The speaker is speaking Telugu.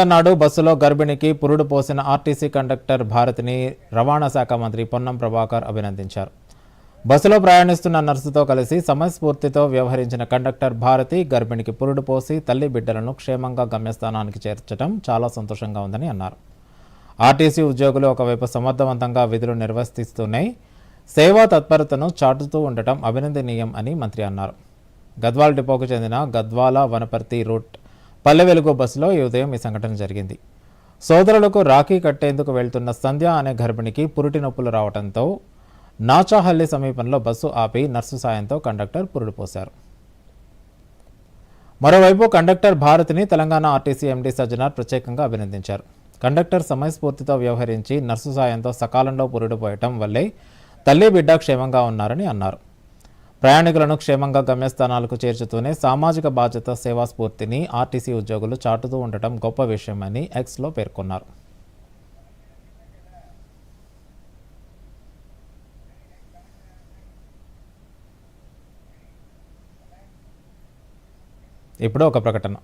నాడు బస్సులో గర్భిణికి పురుడు పోసిన ఆర్టీసీ కండక్టర్ భారతిని రవాణా శాఖ మంత్రి పొన్నం ప్రభాకర్ అభినందించారు. బస్సులో ప్రయాణిస్తున్న నర్సుతో కలిసి సమయస్ఫూర్తితో వ్యవహరించిన కండక్టర్ భారతి గర్భిణికి పురుడు పోసి తల్లి బిడ్డలను క్షేమంగా గమ్యస్థానానికి చేర్చడం చాలా సంతోషంగా ఉందని అన్నారు. ఆర్టీసీ ఉద్యోగులు ఒకవైపు సమర్థవంతంగా విధులు నిర్వర్తిస్తూనే సేవా తత్పరతను చాటుతూ ఉండటం అభినందనీయం అని మంత్రి అన్నారు. గద్వాల్ డిపోకు చెందిన గద్వాల వనపర్తి రూట్ పల్లె వెలుగు బస్సులో ఈ ఉదయం ఈ సంఘటన జరిగింది. సోదరులకు రాఖీ కట్టేందుకు వెళ్తున్న సంధ్య అనే గర్భిణికి పురిటి నొప్పులు రావడంతో నాచాహల్లి సమీపంలో బస్సు ఆపి నర్సు సాయంతో కండక్టర్ పురుడు పోశారు. మరోవైపు కండక్టర్ భారతిని తెలంగాణ ఆర్టీసీ ఎండీ సజ్జనార్ ప్రత్యేకంగా అభినందించారు. కండక్టర్ సమయస్ఫూర్తితో వ్యవహరించి నర్సు సాయంతో సకాలంలో పురుడు పోయటం వల్లే తల్లి బిడ్డ క్షేమంగా ఉన్నారని అన్నారు. ప్రయాణికులను క్షేమంగా గమ్యస్థానాలకు చేర్చుతూనే సామాజిక బాధ్యత సేవా స్ఫూర్తిని ఆర్టీసీ ఉద్యోగులు చాటుతూ ఉండటం గొప్ప విషయమని ఎక్స్లో పేర్కొన్నారు. ఇప్పుడు ఒక ప్రకటన.